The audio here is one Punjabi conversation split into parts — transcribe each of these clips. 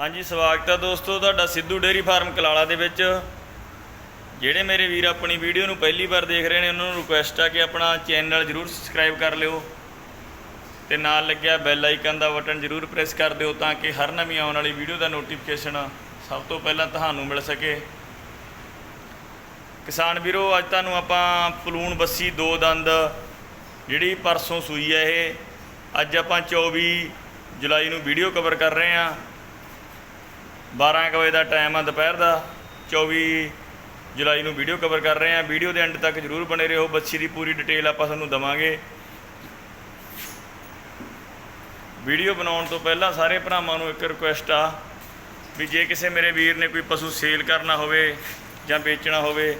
ਹਾਂਜੀ, ਸਵਾਗਤ ਹੈ ਦੋਸਤੋ ਤੁਹਾਡਾ ਸਿੱਧੂ ਡੇਰੀ ਫਾਰਮ ਕਲਾਲਾ ਦੇ ਵਿੱਚ। ਜਿਹੜੇ ਮੇਰੇ ਵੀਰ ਆਪਣੀ ਵੀਡੀਓ ਨੂੰ ਪਹਿਲੀ ਵਾਰ ਦੇਖ ਰਹੇ ਨੇ, ਉਹਨਾਂ ਨੂੰ ਰਿਕੁਐਸਟ ਆ ਕਿ ਆਪਣਾ ਚੈਨਲ ਜਰੂਰ ਸਬਸਕ੍ਰਾਈਬ ਕਰ ਲਿਓ। ਤੇ ਨਾਲ ਲੱਗਿਆ ਬੈਲ ਆਈਕਨ ਦਾ ਬਟਨ ਜਰੂਰ ਪ੍ਰੈਸ ਕਰ ਦਿਓ ਤਾਂ ਕਿ ਹਰ ਨਵੀਂ ਆਉਣ ਵਾਲੀ ਵੀਡੀਓ ਦਾ ਨੋਟੀਫਿਕੇਸ਼ਨ ਸਭ ਤੋਂ ਪਹਿਲਾਂ ਤੁਹਾਨੂੰ ਮਿਲ ਸਕੇ। ਕਿਸਾਨ ਵੀਰੋ, ਅੱਜ ਤੁਹਾਨੂੰ ਆਪਾਂ ਪਲੂਣ ਬੱਸੀ ਦੋ ਦੰਦ, ਜਿਹੜੀ ਪਰਸੋਂ ਸੂਈ ਹੈ ਇਹ। ਅੱਜ ਆਪਾਂ 24 ਜੁਲਾਈ ਨੂੰ ਵੀਡੀਓ ਕਵਰ ਕਰ ਰਹੇ ਹਾਂ। 12 ਕੁ ਵਜੇ ਦਾ ਟਾਈਮ ਆ ਦੁਪਹਿਰ ਦਾ। 24 ਜੁਲਾਈ ਨੂੰ ਵੀਡੀਓ ਕਵਰ ਕਰ ਰਹੇ ਹਾਂ ਵੀਡੀਓ ਦੇ ਐਂਡ ਤੱਕ ਜਰੂਰ ਬਣੇ ਰਹੋ। ਬੱਚੀ ਦੀ ਪੂਰੀ ਡਿਟੇਲ ਆਪਾਂ ਤੁਹਾਨੂੰ ਦਵਾਂਗੇ। ਵੀਡੀਓ ਬਣਾਉਣ ਤੋਂ ਪਹਿਲਾਂ ਸਾਰੇ ਭਰਾਵਾਂ ਨੂੰ ਇੱਕ ਰਿਕੁਐਸਟ ਆ ਵੀ ਜੇ ਕਿਸੇ ਮੇਰੇ ਵੀਰ ਨੇ ਕੋਈ ਪਸ਼ੂ ਸੇਲ ਕਰਨਾ ਹੋਵੇ ਜਾਂ ਵੇਚਣਾ ਹੋਵੇ,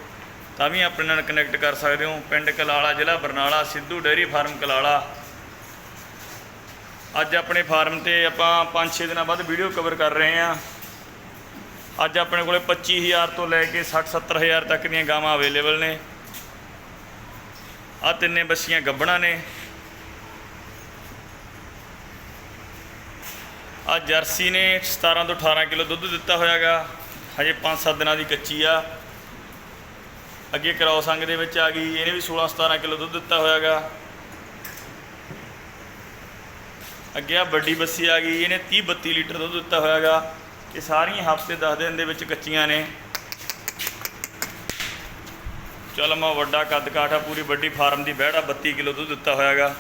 ਤਾਂ ਵੀ ਆਪਣੇ ਨਾਲ ਕਨੈਕਟ ਕਰ ਸਕਦੇ ਹੋ। ਪਿੰਡ ਕਲਾਲਾ ਜ਼ਿਲ੍ਹਾ ਬਰਨਾਲਾ, ਸਿੱਧੂ ਡੇਅਰੀ ਫਾਰਮ ਕਲਾਲਾ। ਅੱਜ ਆਪਣੇ ਫਾਰਮ ਤੇ ਆਪਾਂ 5-6 ਦਿਨਾਂ ਬਾਅਦ ਵੀਡੀਓ ਕਵਰ ਕਰ ਰਹੇ ਹਾਂ ਅੱਜ ਆਪਣੇ ਕੋਲੇ 25000 ਤੋਂ ਲੈ ਕੇ 60-70000 ਤੱਕ ਦੀਆਂ ਗਾਵਾਂ ਅਵੇਲੇਬਲ ਨੇ। ਆ ਤਿੰਨੇ ਬੱਸੀਆਂ ਗੱਬਣਾ ਨੇ। ਆ ਜਰਸੀ ਨੇ 17 ਤੋਂ 18 ਕਿਲੋ ਦੁੱਧ ਦਿੱਤਾ ਹੋਇਆਗਾ। ਹਜੇ 5-7 ਦਿਨਾਂ ਦੀ ਕੱਚੀ ਆ। ਅੱਗੇ ਕ੍ਰੋਸ ਅੰਗ ਦੇ ਵਿੱਚ ਆ ਗਈ, ਇਹਨੇ ਵੀ 16-17 ਕਿਲੋ ਦੁੱਧ ਦਿੱਤਾ ਹੋਇਆਗਾ। ਅੱਗੇ ਆ ਵੱਡੀ ਬੱਸੀ ਆ ਗਈ, ਇਹਨੇ 30-32 ਲੀਟਰ ਦੁੱਧ ਦਿੱਤਾ ਹੋਇਆਗਾ। ਇਹ ਸਾਰੀਆਂ ਹਫ਼ਤੇ 10 ਦਿਨ ਦੇ ਵਿੱਚ ਕੱਚੀਆਂ ਨੇ। ਚਲ ਮੈਂ ਵੱਡਾ ਕੱਦ ਕਾਠਾ, ਪੂਰੀ ਵੱਡੀ ਫਾਰਮ ਦੀ ਬਹਿੜਾ 32 ਕਿਲੋ ਦੁੱਧ ਦਿੱਤਾ ਹੋਇਆਗਾ।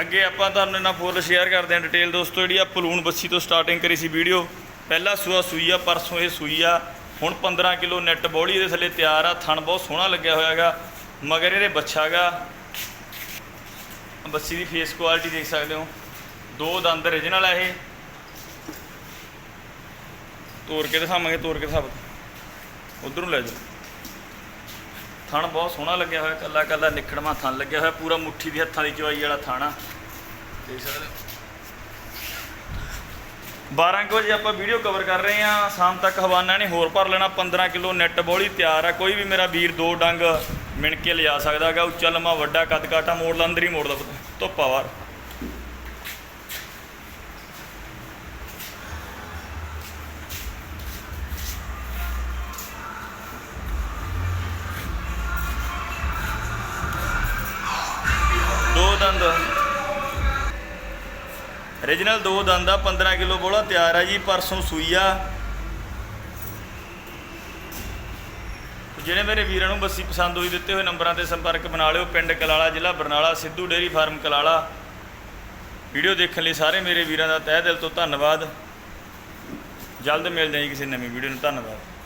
ਅੱਗੇ ਆਪਾਂ ਤੁਹਾਨੂੰ ਇਹਨਾਂ ਫੁੱਲ ਸ਼ੇਅਰ ਕਰਦੇ ਹਾਂ ਡਿਟੇਲ ਦੋਸਤੋ, ਜਿਹੜੀ ਆ ਪਲੂਣ ਬੱਸੀ ਤੋਂ ਸਟਾਰਟਿੰਗ ਕਰੀ ਸੀ ਵੀਡੀਓ ਪਹਿਲਾ ਸੂਆ ਸੂਈ ਆ ਪਰਸੋਂ ਇਹ ਸੂਈ ਆ ਹੁਣ 15 ਕਿਲੋ ਨੈਟ ਬੋਲੀ ਇਹਦੇ ਥੱਲੇ ਤਿਆਰ ਆ, ਥਣ ਬਹੁਤ ਸੋਹਣਾ ਲੱਗਿਆ ਹੋਇਆਗਾ। ਮਗਰ ਇਹਦੇ ਬੱਚਾਗਾ ਬੱਸੀ ਦੀ ਫੇਸ ਕੁਆਲਿਟੀ ਦੇਖ ਸਕਦੇ ਹੋ। ਦੋ ਦੰਦ ਓਰੀਜਨਲ ਆ ਇਹ। ਤੋੜ ਕੇ ਦਿਖਾਵਾਂਗੇ ਤੋੜ ਕੇ ਦਿਖਾ ਉਧਰ ਨੂੰ ਲੈ ਜਾਓ। ਥਣ ਬਹੁਤ ਸੋਹਣਾ ਲੱਗਿਆ ਹੋਇਆ, ਕੱਲਾ ਕੱਲਾ ਨਿਖੜਵਾ ਥਣ ਲੱਗਿਆ ਹੋਇਆ, ਪੂਰਾ ਮੁੱਠੀ ਦੀ ਹੱਥਾਂ ਦੀ ਚਵਾਈ ਵਾਲਾ ਥਾਣਾ ਦੇਖ ਸਕਦੇ ਹੋ। 12 ਕੁ ਵਜੇ ਆਪਾਂ ਵੀਡੀਓ ਕਵਰ ਕਰ ਰਹੇ ਹਾਂ। ਸ਼ਾਮ ਤੱਕ ਹਵਾਨਾ ਨੇ ਹੋਰ ਭਰ ਲੈਣਾ। 15 ਕਿਲੋ ਨੈਟ ਬੋਲੀ ਤਿਆਰ ਆ। ਕੋਈ ਵੀ ਮੇਰਾ ਵੀਰ ਦੋ ਡੰਗ ਮਿਣ ਕੇ ਲਿਜਾ ਸਕਦਾਗਾ ਉੱਚਾ, ਲੰਮਾ, ਵੱਡਾ, ਕੱਦ ਕਾਟਾ ਮੋੜ ਲਾ, ਅੰਦਰ ਹੀ ਮੋੜਦਾ ਧੁੱਪਾ ਵਾਰ। ਦੋ ਦੰਦ। Origignal ਦੋ ਦੰਦ ਆ 15 ਕਿਲੋ ਬੋਲਾ ਤਿਆਰ ਆ ਜੀ, ਪਰਸੋਂ ਸੂਈ ਆ। ਜਿਹੜੇ ਮੇਰੇ ਵੀਰਾਂ ਨੂੰ ਬੱਸੀ ਪਸੰਦ ਹੋਈ, ਦਿੱਤੇ ਹੋਏ ਨੰਬਰਾਂ ਤੇ ਸੰਪਰਕ ਬਣਾ ਲਿਓ। ਪਿੰਡ ਕਲਾਲਾ ਜ਼ਿਲ੍ਹਾ Barnala, Sidhu dairy farm Kalala. Video ਦੇਖਣ ਲਈ ਸਾਰੇ ਮੇਰੇ ਵੀਰਾਂ ਦਾ ਤਹਿ ਦਿਲ ਤੋਂ ਧੰਨਵਾਦ। ਜਲਦ ਮਿਲਦੇ ਹਾਂ ਜੀ ਕਿਸੇ ਨਵੀਂ ਵੀਡੀਓ ਨੂੰ। ਧੰਨਵਾਦ।